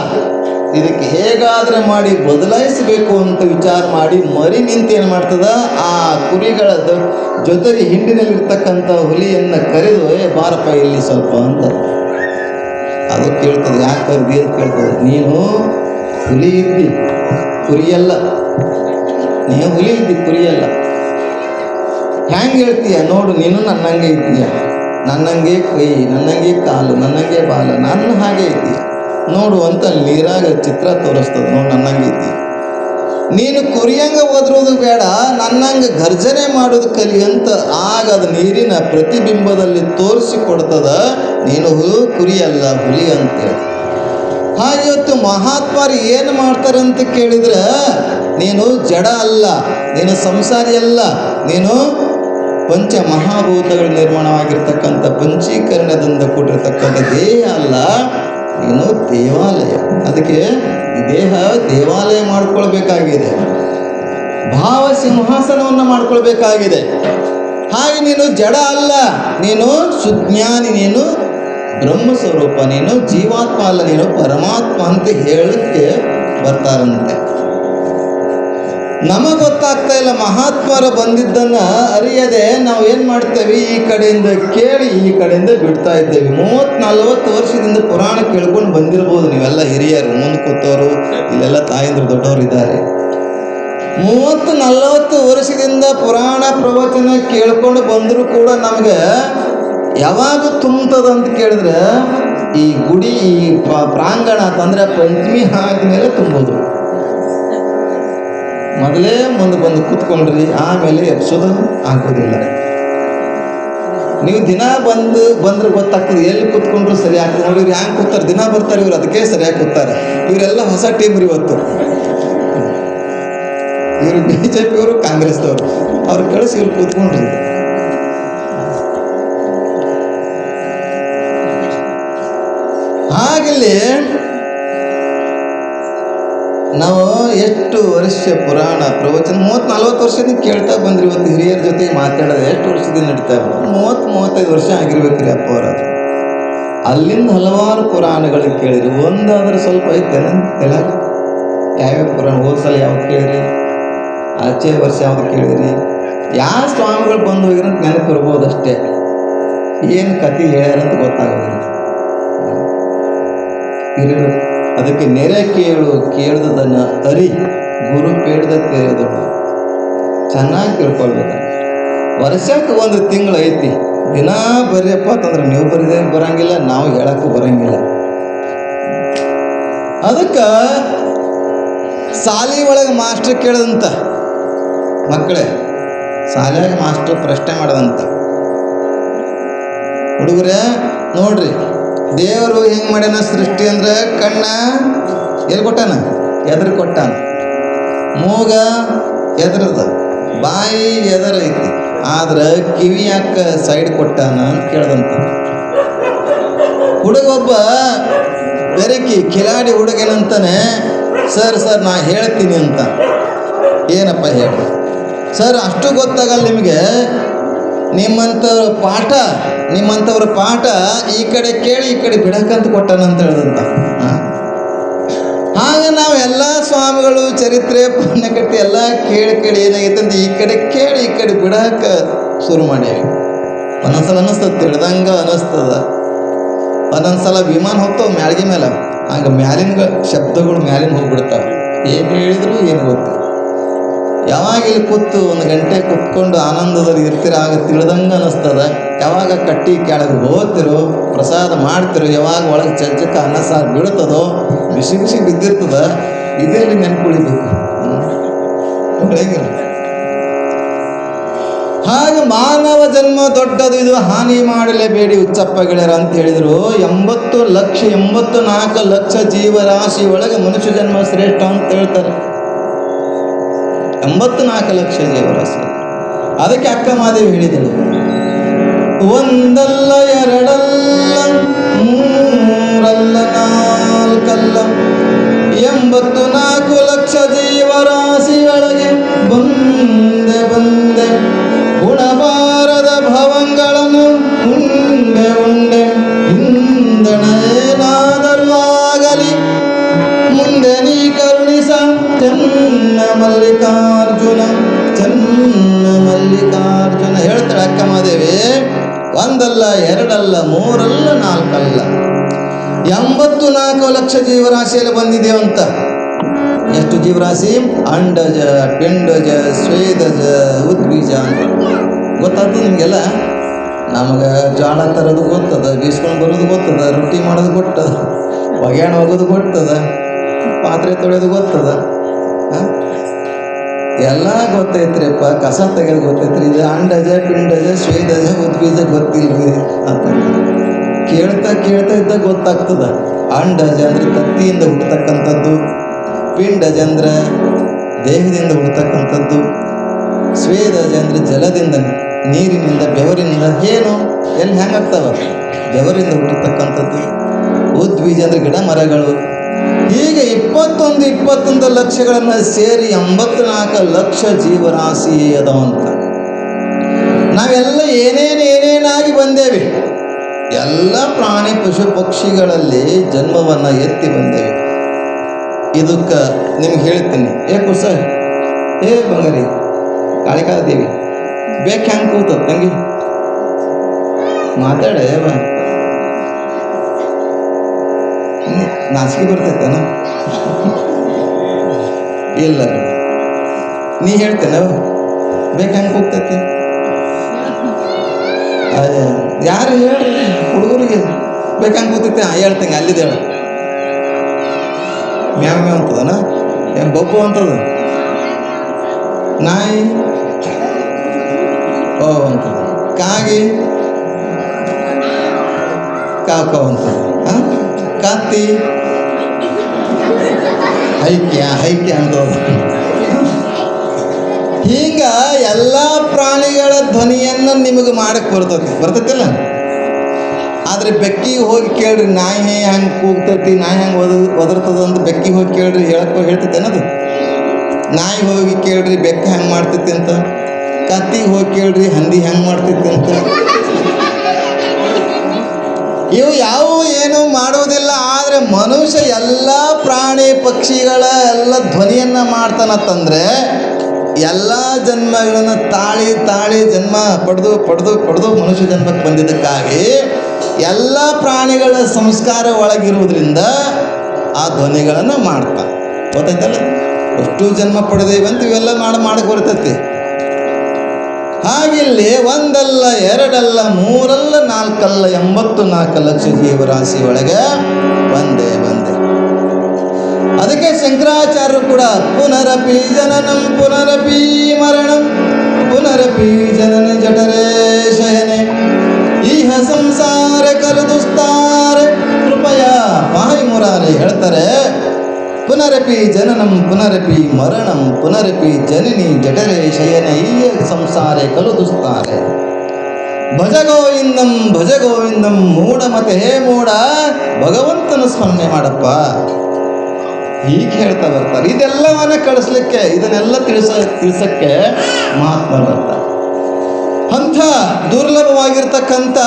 ಇದಕ್ಕೆ ಹೇಗಾದರೆ ಮಾಡಿ ಬದಲಾಯಿಸಬೇಕು ಅಂತ ವಿಚಾರ ಮಾಡಿ ಮರಿ ನಿಂತು ಏನು ಮಾಡ್ತದ? ಆ ಕುರಿಗಳ ಜೊತೆ ಹಿಂಡಿನಲ್ಲಿರ್ತಕ್ಕಂಥ ಹುಲಿಯನ್ನು ಕರೆದು, ಏ ಬಾರಪ್ಪ, ಇಲ್ಲಿ ಸ್ವಲ್ಪ ಅಂತ. ಅದು ಕೇಳ್ತದೆ. ಯಾಕೆ ಕರ್ದಿ ಅಂತ ಕೇಳ್ತದೆ. ನೀನು ಹುಲಿ ಇದ್ದಿ, ಕುರಿಯಲ್ಲ. ನೀನು ಹುಲಿ ಇದ್ದಿ, ಕುರಿಯಲ್ಲ. ಹ್ಯಾಂಗೆ ಹೇಳ್ತೀಯ? ನೋಡು, ನೀನು ನನ್ನಂಗೆ ಇದ್ದೀಯ. ನನ್ನಂಗೆ ಕೈ, ನನ್ನಂಗೆ ಕಾಲು, ನನ್ನಂಗೆ ಬಾಲ, ನನ್ನ ಹಾಗೆ ಇದ್ದೀಯ. ನೋಡು ಅಂತ ನೀರಾಗ ಚಿತ್ರ ತೋರಿಸ್ತದ ನೋಡು ನನ್ನಂಗೈತಿ ನೀನು ಕುರಿಯಂಗ ಓದಿರೋದು ಬೇಡ, ನನ್ನಂಗೆ ಗರ್ಜನೆ ಮಾಡೋದು ಕಲಿ ಅಂತ ಆಗ ಅದು ನೀರಿನ ಪ್ರತಿಬಿಂಬದಲ್ಲಿ ತೋರಿಸಿ ಕೊಡ್ತದ. ನೀನು ಕುರಿಯಲ್ಲ ಹುಲಿ ಅಂತೇಳಿ. ಹಾಗೆ ಇವತ್ತು ಮಹಾತ್ಮರು ಏನು ಮಾಡ್ತಾರೆ ಅಂತ ಕೇಳಿದ್ರೆ, ನೀನು ಜಡ ಅಲ್ಲ, ನೀನು ಸಂಸಾರಿ ಅಲ್ಲ, ನೀನು ಪಂಚ ಮಹಾಭೂತಗಳು ನಿರ್ಮಾಣವಾಗಿರ್ತಕ್ಕಂಥ ಪಂಚೀಕರಣದಿಂದ ಕೊಟ್ಟಿರ್ತಕ್ಕಂಥ ದೇಹ ಅಲ್ಲ ನೀನು ದೇವಾಲಯ. ಅದಕ್ಕೆ ದೇಹ ದೇವಾಲಯ ಮಾಡ್ಕೊಳ್ಬೇಕಾಗಿದೆ. ಭಾವ ಸಿಂಹಾಸನವನ್ನು ಮಾಡ್ಕೊಳ್ಬೇಕಾಗಿದೆ. ಹಾಗೆ ನೀನು ಜಡ ಅಲ್ಲ. ನೀನು ಸುಜ್ಞಾನಿ, ನೀನು ಬ್ರಹ್ಮ ಸ್ವರೂಪ ನೀನು ಜೀವಾತ್ಮ ಅಲ್ಲ, ನೀನು ಪರಮಾತ್ಮ ಅಂತ ಹೇಳಕ್ಕೆ ಬರ್ತಾರಂತೆ. ನಮಗೆ ಗೊತ್ತಾಗ್ತಾ ಇಲ್ಲ, ಮಹಾತ್ಮರ ಬಂದಿದ್ದನ್ನ ಅರಿಯದೆ ನಾವು ಏನು ಮಾಡ್ತೇವೆ? ಈ ಕಡೆಯಿಂದ ಕೇಳಿ, ಈ ಕಡೆಯಿಂದ ಬಿಡ್ತಾ ಇದ್ದೇವೆ. ಮೂವತ್ತು ನಲ್ವತ್ತು ವರ್ಷದಿಂದ ಪುರಾಣ ಕೇಳ್ಕೊಂಡು ಬಂದಿರ್ಬೋದು ನೀವೆಲ್ಲ ಹಿರಿಯರು, ಮುಂದೆ ಕೂತವರು, ಇಲ್ಲೆಲ್ಲ ತಾಯಂದ್ರು ದೊಡ್ಡವರು ಇದ್ದಾರೆ. ಮೂವತ್ತು ನಲವತ್ತು ವರ್ಷದಿಂದ ಪುರಾಣ ಪ್ರವಚನ ಕೇಳ್ಕೊಂಡು ಬಂದರೂ ಕೂಡ ನಮಗೆ ಯಾವಾಗ ತುಂಬ್ತದಂತ ಕೇಳಿದ್ರೆ ಈ ಗುಡಿ, ಈ ಪ್ರಾಂಗಣ ಅಂತಂದರೆ ಪಂಚಮಿ ಆದ್ಮೇಲೆ ತುಂಬೋದು. ಮೊದಲೇ ಮುಂದೆ ಬಂದು ಕೂತ್ಕೊಂಡ್ರಿ, ಆಮೇಲೆ ಎಬ್ಸೋದು ಆಗೋದಿಲ್ಲ. ನೀವು ದಿನ ಬಂದು, ಬಂದ್ರೆ ಗೊತ್ತಾಗ್ತದೆ, ಎಲ್ಲಿ ಕೂತ್ಕೊಂಡ್ರು ಸರಿ ಆಗ್ತದೆ ನೋಡಿ, ಇವ್ರು ಹ್ಯಾಂಗೆ ಕೂತಾರೆ? ದಿನ ಬರ್ತಾರೆ ಇವ್ರು, ಅದಕ್ಕೆ ಸರಿಯಾಗಿ ಕೂತಾರೆ. ಇವರೆಲ್ಲ ಹೊಸ ಟೀಮ್ ಇವತ್ತು. ಇವರು ಬಿ ಜೆ ಪಿಯವರು ಕಾಂಗ್ರೆಸ್ದವರು ಅವ್ರು ಕಳಿಸಿ ಇವ್ರು ಕೂತ್ಕೊಂಡ್ರಿ. ಹಾಗಲ್ಲಿ, ನಾವು ಎಷ್ಟು ವರ್ಷ ಪುರಾಣ ಪ್ರವಚನ? ಮೂವತ್ತು ನಲ್ವತ್ತು ವರ್ಷದಿಂದ ಕೇಳ್ತಾ ಬಂದ್ರಿ ಇವತ್ತು ಹಿರಿಯರ ಜೊತೆ ಮಾತಾಡೋದು ಎಷ್ಟು ವರ್ಷದಿಂದ ನಡೀತಾ ಇರೋದು ಮೂವತ್ತು, ಮೂವತ್ತೈದು ವರ್ಷ ಆಗಿರ್ಬೇಕ್ರಿ ಅಪ್ಪ ಅವರ ಅಲ್ಲಿಂದ ಹಲವಾರು ಪುರಾಣಗಳಿಗೆ ಕೇಳಿರಿ ಒಂದಾದ್ರೆ ಸ್ವಲ್ಪ ಐತೆ ಎಲ್ಲ? ಯಾವ್ಯಾವ ಪುರಾಣ? ಹೋದ್ಸಲ ಯಾವ್ದು ಕೇಳಿರಿ ಆಚೆ ವರ್ಷ ಯಾವ್ದು ಕೇಳಿರಿ ಯಾವ ಸ್ವಾಮಿಗಳು ಬಂದು ಹೋಗಿರಂತ ನೆನಪು ಇರ್ಬೋದು ಅಷ್ಟೇ. ಏನು ಕತೆ ಹೇಳ್ಯಾರಂತ ಗೊತ್ತಾಗೋದಿಲ್ಲ. ಇರಬೇಕು. ಅದಕ್ಕೆ ನೆರೆ ಕೇಳು, ಕೇಳ್ದದನ್ನ ಅರಿ, ಗುರು ಪೇಡ್ದ ತೆರೆದಳು ಚೆನ್ನಾಗಿ ತಿಳ್ಕೊಳ್ಬೇಕು ವರ್ಷಕ್ಕೆ ಒಂದು ತಿಂಗಳು ಐತಿ. ದಿನ ಬರ್ರಿಯಪ್ಪ ಅಂತಂದ್ರೆ ನೀವು ಬರೀದೇನು ಬರಂಗಿಲ್ಲ, ನಾವು ಹೇಳಕ್ಕೂ ಬರಂಗಿಲ್ಲ. ಅದಕ್ಕೆ ಸಾಲಿ ಒಳಗೆ ಮಾಸ್ಟರ್ ಕೇಳದಂತ. ಮಕ್ಕಳೇ ಶಾಲ್ಯಾಗ ಮಾಸ್ಟರ್ ಪ್ರಶ್ನೆ ಮಾಡದಂತ. ಹುಡುಗರೇ, ನೋಡ್ರಿ ದೇವರು ಹೆಂಗೆ ಮಾಡ್ಯಾನ ಸೃಷ್ಟಿ ಅಂದ್ರೆ ಕಣ್ಣ ಎಲ್ಲಿ ಕೊಟ್ಟಾನ? ಎದ್ರ ಕೊಟ್ಟಾನ. ಮೂಗ ಎದ್ರದ, ಬಾಯಿ ಎದರ ಐತಿ. ಆದ್ರೆ ಕಿವಿ ಯಾಕ ಸೈಡ್ ಕೊಟ್ಟಾನ ಅಂತ ಕೇಳ್ದಂತ. ಹುಡುಗ ಒಬ್ಬ ಬೆರಕಿ ಕಿಲಾಡಿ ಹುಡುಗನಂತಾನೆ, ಸರ್ ಸರ್, ನಾ ಹೇಳ್ತೀನಿ ಅಂತ. ಏನಪ್ಪ ಹೇಳಿ ಸರ್, ಅಷ್ಟು ಗೊತ್ತಾಗಲ್ಲ ನಿಮಗೆ. ನಿಮ್ಮಂಥ ಪಾಠ ನಿಮ್ಮಂಥವ್ರ ಪಾಠ ಈ ಕಡೆ ಕೇಳಿ ಈ ಕಡೆ ಬಿಡಕ್ಕಂತ ಕೊಟ್ಟನಂತ ಹೇಳ್ದಂತ ಆಗ ನಾವು ಎಲ್ಲ ಸ್ವಾಮಿಗಳು ಚರಿತ್ರೆ, ಪುಣ್ಯಕಟ್ಟಿ ಎಲ್ಲ ಕೇಳಿ ಕೇಳಿ ಏನಾಗೈತೆ ಈ ಕಡೆ ಕೇಳಿ ಈ ಕಡೆ ಬಿಡಕ್ಕ ಶುರು ಮಾಡಿ ಒಂದೊಂದ್ಸಲ ಅನ್ನಿಸ್ತದೆ, ತಿಳಿದಂಗೆ ಅನ್ನಿಸ್ತದ. ಒಂದೊಂದ್ಸಲ ವಿಮಾನ ಹೋಗ್ತಾವ ಮ್ಯಾಳಿಗೆ ಮೇಲೆ ಆಗ ಮ್ಯಾಲಿನ ಶಬ್ದಗಳು ಮ್ಯಾಲಿನ ಹೋಗ್ಬಿಡ್ತಾವೆ. ಏನು ಹೇಳಿದ್ರು ಏನು ಗೊತ್ತು. ಯಾವಾಗ ಇಲ್ಲಿ ಕೂತು ಒಂದು ಗಂಟೆ ಕುತ್ಕೊಂಡು ಆನಂದದಲ್ಲಿ ಇರ್ತೀರ, ಆಗ ತಿಳಿದಂಗೆ ಅನ್ನಿಸ್ತದ. ಯಾವಾಗ ಕಟ್ಟಿ ಕೆಳಗೆ ಹೋಗ್ತಿರೋ, ಪ್ರಸಾದ ಮಾಡ್ತಿರೋ, ಯಾವಾಗ ಒಳಗೆ ಚಜ್ಜಕ ಅನ್ನ ಸಾರು ಬೀಳ್ತದೋ, ಬಿಸಿ ಬಿಸಿ ಬಿದ್ದಿರ್ತದ ಇದೆಲ್ಲಿ ನೆನ್ಕುಳಿಬೇಕು ಹಾಗೆ ಮಾನವ ಜನ್ಮ ದೊಡ್ಡದು, ಇದು ಹಾನಿ ಮಾಡಲೇಬೇಡಿ ಉಚ್ಚಪ್ಪ ಗೆಳೆಯರ ಅಂತ ಹೇಳಿದರು. ಎಂಬತ್ತು ಲಕ್ಷ, ಎಂಬತ್ತು ನಾಲ್ಕು ಲಕ್ಷ ಜೀವರಾಶಿ ಒಳಗೆ ಮನುಷ್ಯ ಜನ್ಮ ಶ್ರೇಷ್ಠ ಅಂತ ಹೇಳ್ತಾರೆ. ಎಂಬತ್ತು ನಾಲ್ಕು ಲಕ್ಷ ಜೀವರಾಶಿ ಅದಕ್ಕೆ ಅಕ್ಕ ಮಾದೇವಿ ಹೇಳಿದಳು ಒಂದಲ್ಲ ಎರಡಲ್ಲ ಮೂರಲ್ಲ ನಾಲ್ಕಲ್ಲ ಎಂಬತ್ತು ನಾಲ್ಕು ಎರಡಲ್ಲ ಮೂರಲ್ಲ, ನಾಲ್ಕಲ್ಲ. ಎಂಬತ್ತು ನಾಲ್ಕು ಲಕ್ಷ ಜೀವರಾಶಿಯಲ್ಲಿ ಬಂದಿದೆಯಂತ ಎಷ್ಟು ಜೀವರಾಶಿ? ಅಂಡಜ, ಪಿಂಡಜ, ಸ್ವೇದಜ ಉದ್ಬೀಜ ಅಂತ. ಗೊತ್ತಾಗ್ತದೆ ನಿಮಗೆಲ್ಲ? ನಮಗೆ ಜಾಳ ತರೋದು ಗೊತ್ತದ, ಬೀಸ್ಕೊಂಡು ಬರೋದು ಗೊತ್ತದ, ರೊಟ್ಟಿ ಮಾಡೋದು ಗೊತ್ತದ, ಒಗ್ಯಾಣ ಹೋಗೋದು ಗೊತ್ತದ, ಪಾತ್ರೆ ತೊಳೆಯೋದು ಗೊತ್ತದ ಆ? ಎಲ್ಲ ಗೊತ್ತೈತ್ರಿಪ್ಪ, ಕಸ ತೆಗೆದು ಗೊತ್ತೈತ್ರಿ. ಇದು ಅಂಡಜ, ಪಿಂಡಜ ಸ್ವೇದಜ ಉದ್ಬೀಜ ಗೊತ್ತಿಲ್ರಿ ಅಂತ ಕೇಳ್ತಾ ಕೇಳ್ತಾ ಇದ್ದ ಗೊತ್ತಾಗ್ತದ. ಅಂಡಜ ಅಂದ್ರೆ ತತ್ತಿಯಿಂದ ಹುಟ್ಟತಕ್ಕಂಥದ್ದು, ಪಿಂಡಜ ಅಂದ್ರೆ ದೇಹದಿಂದ ಹುಡ್ತಕ್ಕಂಥದ್ದು ಸ್ವೇದಜ ಅಂದ್ರೆ ಜಲದಿಂದ, ನೀರಿನಿಂದ, ಬೆವರಿನಿಂದ, ಏನು? ಎಲ್ಲಿ ಹೆಂಗಾಗ್ತಾವ? ಬೆವರಿಂದ ಹುಟ್ಟತಕ್ಕಂಥದ್ದು. ಉದ್ವೀಜ ಅಂದ್ರೆ ಗಿಡ ಮರಗಳು ಹೀಗೆ ಇಪ್ಪತ್ತೊಂದು ಇಪ್ಪತ್ತೊಂದು ಲಕ್ಷಗಳನ್ನು ಸೇರಿ ಎಂಬತ್ನಾಲ್ಕು ಲಕ್ಷ ಜೀವರಾಶಿ ಅದಾವಂತ. ನಾವೆಲ್ಲ ಏನೇನು ಏನೇನಾಗಿ ಬಂದೇವೆ? ಎಲ್ಲ ಪ್ರಾಣಿ ಪಶು ಪಕ್ಷಿಗಳಲ್ಲಿ ಜನ್ಮವನ್ನು ಎತ್ತಿ ಬಂದೇವೆ. ಇದಕ್ಕೆ ನಿಮ್ಗೆ ಹೇಳ್ತೀನಿ. ಏ ಕುಸ ಏ ಬಂಗಾರಿ ಕಾಳಿಕಾಲ ದೇವಿ ಬೇಕು ಹೆಂಗೆ ಕೂತದ ತಂಗಿ ಮಾತಾಡೇವ ಬಾ. ನಾಚಿಕೆ ಬರ್ತೈತೇನ? ಇಲ್ಲ. ನೀ ಹೇಳ್ತೇನೆ ಬೇಕು ಹೆಂಗೆ ಹೋಗ್ತೈತಿ? ಯಾರು ಹೇಳ್ರಿ ಹುಡುಗರಿಗೆ ಬೇಕಂಗೆ ಕೂತೈತೆ ಹಾಂ ಹೇಳ್ತಂಗೆ ಅಲ್ಲಿದೆ ಹೇಳ. ಮ್ಯಾಮ್ ಅಂತದನ? ಏನು ಬೊಬ್ಬು ಅಂತದ? ನಾಯಿ? ಓ, ಅಂತದ. ಕಾಗಿ? ಕಾಕೋ ಅಂತದ. ಹಾಂ ಐಕ್ಯ ಹೈಕ್ಯ ಅಂತದ ಹಿಂಗ ಎಲ್ಲ ಪ್ರಾಣಿಗಳ ಧ್ವನಿಯನ್ನ ನಿಮಗೆ ಮಾಡಕ್ಕೆ ಬರ್ತೈತಿ ಬರ್ತೈತಿಲ್ಲ? ಆದ್ರೆ ಬೆಕ್ಕಿ ಹೋಗಿ ಕೇಳ್ರಿ, ನಾಯಿ ಹೆಂಗೆ ಕೂಗ್ತೈತಿ, ನಾಯಿ ಹೆಂಗೆ ಒದ, ಒದರ್ತದ ಅಂತ ಬೆಕ್ಕಿ ಹೋಗಿ ಕೇಳ್ರಿ, ಹೇಳಕ್ ಹೇಳ್ತೈತೆ ಅನ್ನೋದು. ನಾಯಿ ಹೋಗಿ ಕೇಳ್ರಿ, ಬೆಕ್ಕ ಹೆಂಗೆ ಮಾಡ್ತೈತಿ ಅಂತ. ಕತ್ತಿ ಹೋಗಿ ಕೇಳ್ರಿ, ಹಂದಿ ಹೆಂಗೆ ಮಾಡ್ತೈತಿ ಅಂತ. ಇವು ಯಾವ ಏನು ಮಾಡುವುದಿಲ್ಲ ಆದರೆ ಮನುಷ್ಯ ಎಲ್ಲ ಪ್ರಾಣಿ ಪಕ್ಷಿಗಳ ಎಲ್ಲ ಧ್ವನಿಯನ್ನು ಮಾಡ್ತಾನತ್ತಂದರೆ ಎಲ್ಲ ಜನ್ಮಗಳನ್ನು ತಾಳಿ ತಾಳಿ ಜನ್ಮ ಪಡೆದು ಪಡೆದು ಪಡೆದು ಮನುಷ್ಯ ಜನ್ಮಕ್ಕೆ ಬಂದಿದ್ದಕ್ಕಾಗಿ ಎಲ್ಲ ಪ್ರಾಣಿಗಳ ಸಂಸ್ಕಾರ ಒಳಗಿರುವುದರಿಂದ ಆ ಧ್ವನಿಗಳನ್ನು ಮಾಡ್ತಾನೆ. ಗೊತ್ತಾಯ್ತಲ್ಲ? ಎಷ್ಟು ಜನ್ಮ ಪಡೆದೇವಂತ ಇವೆಲ್ಲ ಮಾಡಿ ಮಾಡಕ್ಕೆ ಬರ್ತೈತಿ. ಹಾಗಿಲ್ಲಿ ಒಂದಲ್ಲ, ಎರಡಲ್ಲ, ಮೂರಲ್ಲ, ನಾಲ್ಕಲ್ಲ, ಎಂಬತ್ತು ನಾಲ್ಕು ಲಕ್ಷ ಜೀವರಾಶಿ ಒಳಗೆ ಒಂದೇ ಒಂದೇ. ಅದಕ್ಕೆ ಶಂಕರಾಚಾರ್ಯರು ಕೂಡ ಪುನರಪಿ ಜನನಂ, ಪುನರಪಿ ಮರಣಂ, ಪುನರಪಿ ಜನನ ಜಠರೇ ಶಯನೆ. ಈಹ ಸಂಸಾರ ಕರೆದುಸ್ತಾರೆ, ಕೃಪಯ ಪಾಯಿ ಮುರಾರಿ ಹೇಳ್ತಾರೆ ಪುನರಪಿ ಜನನಂ, ಪುನರಪಿ ಮರಣಂ, ಪುನರಪಿ ಜನನಿ ಜಠರೆ ಶಯನ ಈಯ ಸಂಸಾರೆ ಕಲುದುಸ್ತಾರೆ. ಭಜ ಗೋವಿಂದಂ ಭಜ ಗೋವಿಂದಂ ಮೂಢ ಮತ್ತೆ ಹೇ ಮೂಢ, ಭಗವಂತನ ಸ್ಮರಣೆ ಮಾಡಪ್ಪ. ಹೀಗೆ ಹೇಳ್ತಾ ಬರ್ತಾರೆ. ಇದೆಲ್ಲವನ್ನ ಕಳಿಸ್ಲಿಕ್ಕೆ, ಇದನ್ನೆಲ್ಲ ತಿಳಿಸ, ತಿಳಿಸಕ್ಕೆ ಮಹಾತ್ಮ ಬರ್ತಾರೆ. ಅಂಥ ದುರ್ಲಭವಾಗಿರ್ತಕ್ಕಂಥ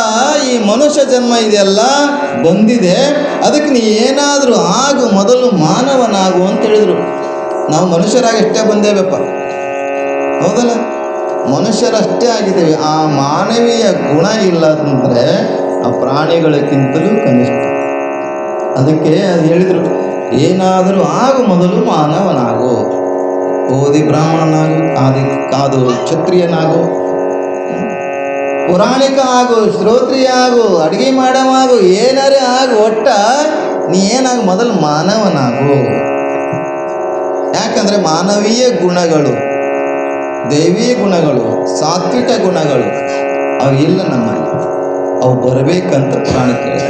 ಈ ಮನುಷ್ಯ ಜನ್ಮ ಇದೆಯಲ್ಲ, ಬಂದಿದೆ. ಅದಕ್ಕೆ ನೀ ಏನಾದರೂ ಆಗು, ಮೊದಲು ಮಾನವನಾಗು ಅಂತ ಹೇಳಿದರು. ನಾವು ಮನುಷ್ಯರಾಗಿ ಎಷ್ಟೇ ಬಂದೇವಪ್ಪ. ಹೌದಲ್ಲ? ಮನುಷ್ಯರಷ್ಟೇ ಆಗಿದ್ದೇವೆ. ಆ ಮಾನವೀಯ ಗುಣ ಇಲ್ಲ ಅಂದರೆ ಆ ಪ್ರಾಣಿಗಳಕ್ಕಿಂತಲೂ ಕನಿಷ್ಠ. ಅದಕ್ಕೆ ಅದು ಹೇಳಿದರು, ಏನಾದರೂ ಆಗು, ಮೊದಲು ಮಾನವನಾಗು. ಓದಿ ಬ್ರಾಹ್ಮಣನಾಗು, ಆದಿ ಕಾದು ಕ್ಷತ್ರಿಯನಾಗು. ಪುರಾಣಿಕ ಆಗು, ಶ್ರೋತ್ರಿ ಆಗು, ಅಡುಗೆ ಮಾಡವಾಗು ಏನಾರೇ ಆಗು, ಒಟ್ಟ ನೀ ಏನಾಗು ಮೊದಲು ಮಾನವನಾಗು. ಯಾಕಂದರೆ ಮಾನವೀಯ ಗುಣಗಳು, ದೈವೀಯ ಗುಣಗಳು, ಸಾತ್ವಿಕ ಗುಣಗಳು, ಅವು ಇಲ್ಲ ನಮ್ಮಲ್ಲಿ. ಅವು ಬರಬೇಕಂತ ಪ್ರಾಣಿ ಕೇಳಿದ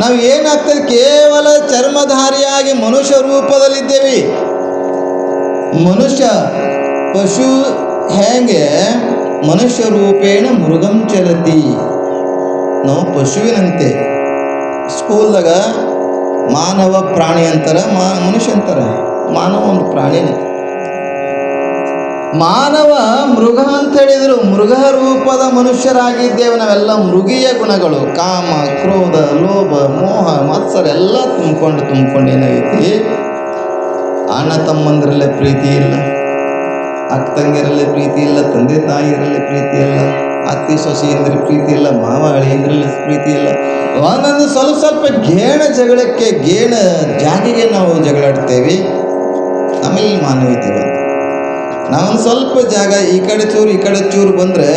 ನಾವು ಏನಾಗ್ತದೆ? ಕೇವಲ ಚರ್ಮಧಾರಿಯಾಗಿ ಮನುಷ್ಯ ರೂಪದಲ್ಲಿದ್ದೇವೆ. ಮನುಷ್ಯ ಪಶು ಹೇಗೆ ಮನುಷ್ಯ ರೂಪೇಣ ಮೃಗಂ ಚಲತಿ. ನಾವು ಪಶುವಿನಂತೆ. ಸ್ಕೂಲ್ದಾಗ ಮಾನವ ಪ್ರಾಣಿ ಅಂತಾರ ಮಾ ಮನುಷ್ಯ ಅಂತಾರ ಮಾನವ ಒಂದು ಪ್ರಾಣಿನೇ. ಮಾನವ ಮೃಗ ಅಂತ ಹೇಳಿದರು ಮೃಗ ರೂಪದ ಮನುಷ್ಯರಾಗಿದ್ದೇವೆ ನಾವೆಲ್ಲ ಮೃಗೀಯ ಗುಣಗಳು. ಕಾಮ, ಕ್ರೋಧ, ಲೋಭ, ಮೋಹ, ಮತ್ಸರ ಎಲ್ಲ ತುಂಬಿಕೊಂಡು ತುಂಬಿಕೊಂಡು ಏನಾಗೈತಿ? ಅಣ್ಣ ತಮ್ಮಂದ್ರಲ್ಲೇ ಪ್ರೀತಿ ಇಲ್ಲ. ಅಕ್ಕ ತಂಗಿಯರಲ್ಲಿ ಪ್ರೀತಿ ಇಲ್ಲ, ತಂದೆ ತಾಯಿಯರಲ್ಲಿ ಪ್ರೀತಿ ಇಲ್ಲ, ಅತ್ತಿ ಸೊಸೆಯಂದ್ರೆ ಪ್ರೀತಿ ಇಲ್ಲ ಮಾವ ಪ್ರೀತಿ ಇಲ್ಲ. ಒಂದೊಂದು ಸ್ವಲ್ಪ ಸ್ವಲ್ಪ ಗೇಣ ಜಗಳಕ್ಕೆ ಗೇಣ ಜಾಗಿಗೆ ನಾವು ಜಗಳಾಡ್ತೇವೆ. ಆಮೇಲೆ ಮಾನವೀಯತೆ ಬಂತು ನಾವೊಂದು ಸ್ವಲ್ಪ ಜಾಗ ಈ ಕಡೆ ಚೂರು, ಈ ಕಡೆ ಚೂರು ಬಂದರೆ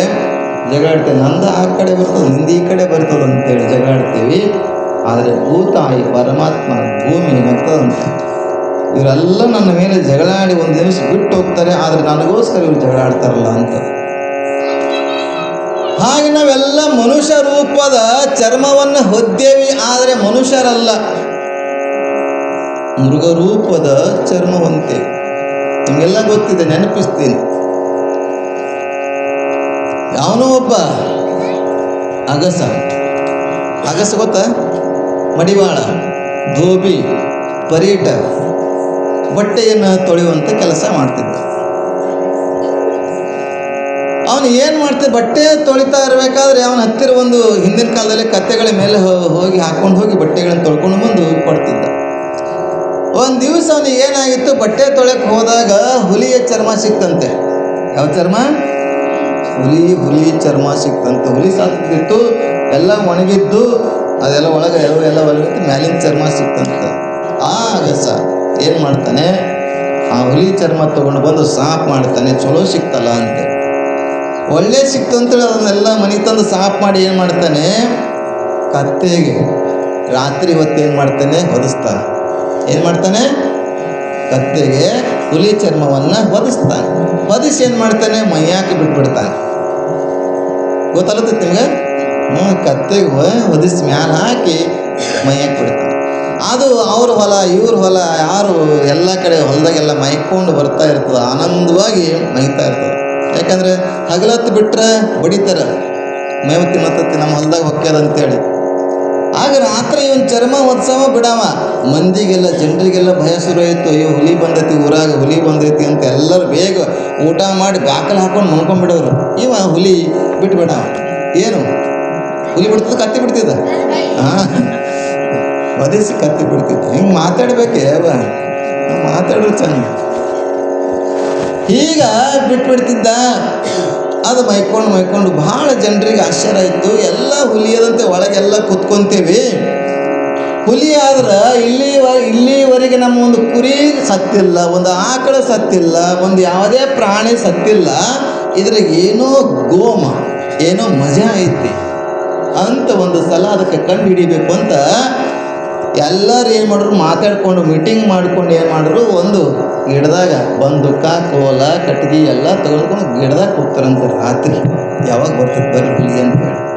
ಜಗಳಾಡ್ತೇವೆ. ನಂದು ಆ ಕಡೆ ಬರ್ತದೆ, ನಿಂದು ಈ ಕಡೆ ಬರ್ತದೆ ಅಂತೇಳಿ ಜಗಳಾಡ್ತೀವಿ. ಆದರೆ ಭೂತಾಯಿ ಪರಮಾತ್ಮ ಭೂಮಿ ಏನಾಗ್ತದಂತೆ ಇವರೆಲ್ಲ ನನ್ನ ಮೇಲೆ ಜಗಳಾಡಿ ಒಂದು ದಿವಸ ಬಿಟ್ಟು ಹೋಗ್ತಾರೆ, ಆದರೆ ನನಗೋಸ್ಕರ ಇವ್ರು ಜಗಳಾಡ್ತಾರಲ್ಲ ಅಂತ. ಹಾಗೆ ನಾವೆಲ್ಲ ಮನುಷ್ಯ ರೂಪದ ಚರ್ಮವನ್ನು ಹೊದ್ದೇವಿ, ಆದರೆ ಮನುಷ್ಯರಲ್ಲ. ಮೃಗ ರೂಪದ ಚರ್ಮವಂತೆ. ನಿಮಗೆಲ್ಲ ಗೊತ್ತಿದೆ, ನೆನಪಿಸ್ತೀನಿ. ಯಾವನೋ ಒಬ್ಬ ಅಗಸ. ಅಗಸ ಗೊತ್ತಾ? ಮಡಿವಾಳ, ಧೋಬಿ ಪರೀಟ ಬಟ್ಟೆಯನ್ನು ತೊಳೆಯುವಂಥ ಕೆಲಸ ಮಾಡ್ತಿದ್ದ. ಅವನು ಏನು ಮಾಡ್ತಿದ್ದ ಬಟ್ಟೆ ತೊಳಿತಾ ಇರಬೇಕಾದ್ರೆ ಅವನ ಹತ್ತಿರ ಒಂದು ಹಿಂದಿನ ಕಾಲದಲ್ಲಿ ಕತ್ತೆಗಳ ಮೇಲೆ ಹೋಗಿ ಹಾಕೊಂಡು ಹೋಗಿ ಬಟ್ಟೆಗಳನ್ನು ತೊಳ್ಕೊಂಡು ಬಂದು ಕೊಡ್ತಿದ್ದ. ಒಂದು ದಿವಸ ಅವನು ಏನಾಗಿತ್ತು, ಬಟ್ಟೆ ತೊಳೆಕ್ಕೆ ಹೋದಾಗ ಹುಲಿಯ ಚರ್ಮ ಸಿಕ್ತಂತೆ. ಯಾವ ಚರ್ಮ? ಹುಲಿ ಹುಲಿ ಚರ್ಮ ಸಿಕ್ತಂತೆ. ಹುಲಿ ಸಾಕ್ತಿತ್ತು ಎಲ್ಲ ಒಣಗಿದ್ದು ಅದೆಲ್ಲ ಒಳಗೆ ಎಲ್ಲ ಒಳಗಿತ್ತು ಮ್ಯಾಲಿನ ಚರ್ಮ ಸಿಕ್ತಂತೆ. ಆಗ ಸ ಏನು ಮಾಡ್ತಾನೆ? ಆ ಹುಲಿ ಚರ್ಮ ತೊಗೊಂಡು ಬಂದು ಸಾಫ್ ಮಾಡ್ತಾನೆ. ಚಲೋ ಸಿಕ್ತಲ್ಲ ಅಂತ. ಒಳ್ಳೆ ಸಿಕ್ತು ಅಂತೇಳಿ ಅದನ್ನೆಲ್ಲ ಮನೆಗೆ ತಂದು ಸಾಫ್ ಮಾಡಿ ಏನು ಮಾಡ್ತಾನೆ? ಕತ್ತೆಗೆ ರಾತ್ರಿ ಹೊತ್ತು ಏನು ಮಾಡ್ತಾನೆ? ಹೊದಿಸ್ತಾನೆ. ಏನು ಮಾಡ್ತಾನೆ? ಕತ್ತೆಗೆ ಹುಲಿ ಚರ್ಮವನ್ನು ಹೊದಿಸ್ತಾನೆ. ಹೊದಿಸಿ ಏನು ಮಾಡ್ತಾನೆ? ಮೈಯಾಕಿ ಬಿಟ್ಬಿಡ್ತಾನೆ. ಗೊತ್ತಲ್ಲ ನಿಮ್ಗೆ? ಹ್ಞೂ ಕತ್ತೆಗೆ ಹೊದಿಸಿ ಮ್ಯಾಲ ಹಾಕಿ ಮೈಯಾಕಿ ಬಿಡ್ತಾನೆ. ಅದು ಅವ್ರ ಹೊಲ, ಇವ್ರ ಹೊಲ, ಯಾರು ಎಲ್ಲ ಕಡೆ ಹೊಲದಾಗೆಲ್ಲ ಮೈಕೊಂಡು ಬರ್ತಾ ಇರ್ತದೆ, ಆನಂದವಾಗಿ ಮೈತಾ ಇರ್ತದೆ. ಯಾಕಂದ್ರೆ ಹಗಲತ್ತು ಬಿಟ್ಟರೆ ಬಡಿತಾರೆ. ಮೇವು ತಿನ್ನತ್ತತ್ತಿ ನಮ್ಮ ಹೊಲದಾಗ ಹೊಕ್ಕ್ಯದ ಅಂತೇಳಿ. ಆಗ ರಾತ್ರಿ ಇವನ್ ಚರ್ಮ ಉತ್ಸವ ಬಿಡಾವ. ಮಂದಿಗೆಲ್ಲ, ಜನರಿಗೆಲ್ಲ ಭಯ ಶುರು ಆಯಿತು. ಅಯ್ಯೋ, ಹುಲಿ ಬಂದೈತಿ ಊರಾಗ, ಹುಲಿ ಬಂದೈತಿ ಅಂತ ಎಲ್ಲರೂ ಬೇಗ ಊಟ ಮಾಡಿ ಬಾಕಲ್ ಹಾಕೊಂಡು ಮುನ್ಕೊಂಡ್ಬಿಡೋರು ಇವ ಹುಲಿ ಬಿಟ್ಬಿಡವ. ಏನು? ಹುಲಿ ಬಿಡ್ತದ, ಕತ್ತಿ ಬಿಡ್ತಿದ್ದ ಹಾಂ. ಒದಿಸಿ ಕತ್ತಿ ಬಿಡ್ತಿದ್ದ ಹಿಂಗೆ ಮಾತಾಡ್ಬೇಕೆ, ಅವ? ಮಾತಾಡೋರು ಚಂದ. ಈಗ ಬಿಟ್ಬಿಡ್ತಿದ್ದ. ಅದು ಮೈಕೊಂಡು ಮೈಕೊಂಡು ಭಾಳ ಜನರಿಗೆ ಆಶ್ಚರ್ಯ ಇತ್ತು. ಎಲ್ಲ ಹುಲಿಯದಂತೆ ಒಳಗೆಲ್ಲ ಕುತ್ಕೊಂತೀವಿ. ಹುಲಿ ಆದ್ರೆ ಇಲ್ಲಿವ, ಇಲ್ಲಿವರೆಗೆ ನಮ್ಮ ಒಂದು ಕುರಿ ಸತ್ತಿಲ್ಲ, ಒಂದು ಆಕಳ ಸತ್ತಿಲ್ಲ, ಒಂದು ಯಾವುದೇ ಪ್ರಾಣಿ ಸತ್ತಿಲ್ಲ. ಇದ್ರಾಗ ಏನೋ ಗೋಮ, ಏನೋ ಮಜಾ ಐತಿ. ಅಂತ ಒಂದು ಸಲ ಅದಕ್ಕೆ ಕಂಡು ಹಿಡಿಬೇಕು ಅಂತ ಎಲ್ಲರೂ ಏನು ಮಾಡಿದ್ರು? ಮಾತಾಡ್ಕೊಂಡು ಮೀಟಿಂಗ್ ಮಾಡ್ಕೊಂಡು ಏನು ಮಾಡಿದ್ರು? ಒಂದು ಗಿಡದಾಗ ಬಂದುಕ ಕೋಲ, ಕಟ್ಟಿಗೆ ಎಲ್ಲ ತಗೊಂಡ್ಕೊಂಡು ಗಿಡದಾಗ ಕೊಡ್ತಾರಂತ ರಾತ್ರಿ. ಯಾವಾಗ ಬರ್ತದೆ? ಬರ್ರಿ ಹುಲಿ ಅಂತ ಹೇಳಿ.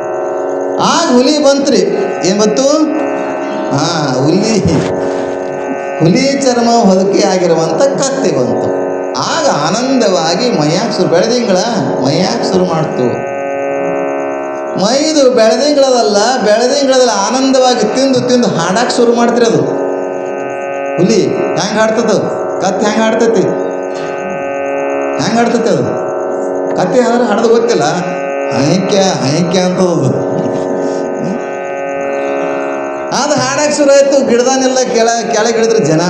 ಆಗ ಹುಲಿ ಬಂತ್ರಿ. ಏನು ಬಂತು? ಹಾಂ ಹುಲಿ. ಹುಲಿ ಚರ್ಮ ಹೊದಕೆ ಆಗಿರುವಂಥ ಕತ್ತೆ ಬಂತು. ಆಗ ಆನಂದವಾಗಿ ಮೈಯಾಕ್ ಶುರು, ಬೆಳೆದಿಂಗಳ ಮೈಯಾಕ್ ಶುರು ಮಾಡ್ತು. ಮೈದು ಬೆಳೆದಿಂಗಳದಲ್ಲ ಬೆಳೆದಿಂಗಳದಲ್ಲ ಆನಂದವಾಗಿ ತಿಂದು ತಿಂದು ಹಾಡಕ್ಕೆ ಶುರು ಮಾಡ್ತೀರಿ ಅದು. ಹುಲಿ ಹೆಂಗೆ ಹಾಡ್ತದ ಕತ್ತಿ ಹೆಂಗೆ ಹಾಡ್ತೈತಿ? ಹೆಂಗೆ ಹಾಡ್ತೈತಿ ಅದು? ಕತ್ತಿ ಆದ್ರೆ ಹಾಡೋದು ಗೊತ್ತಿಲ್ಲ. ಹೈಕ್ಯ ಹೈಕ್ಯ ಅಂತ ಅದು ಹಾಡಕ್ಕೆ ಶುರು ಆಯಿತು ಗಿಡದಾನೆಲ್ಲ ಕೆಳ ಕೆಳಗಿಳಿದ್ರೆ ಜನ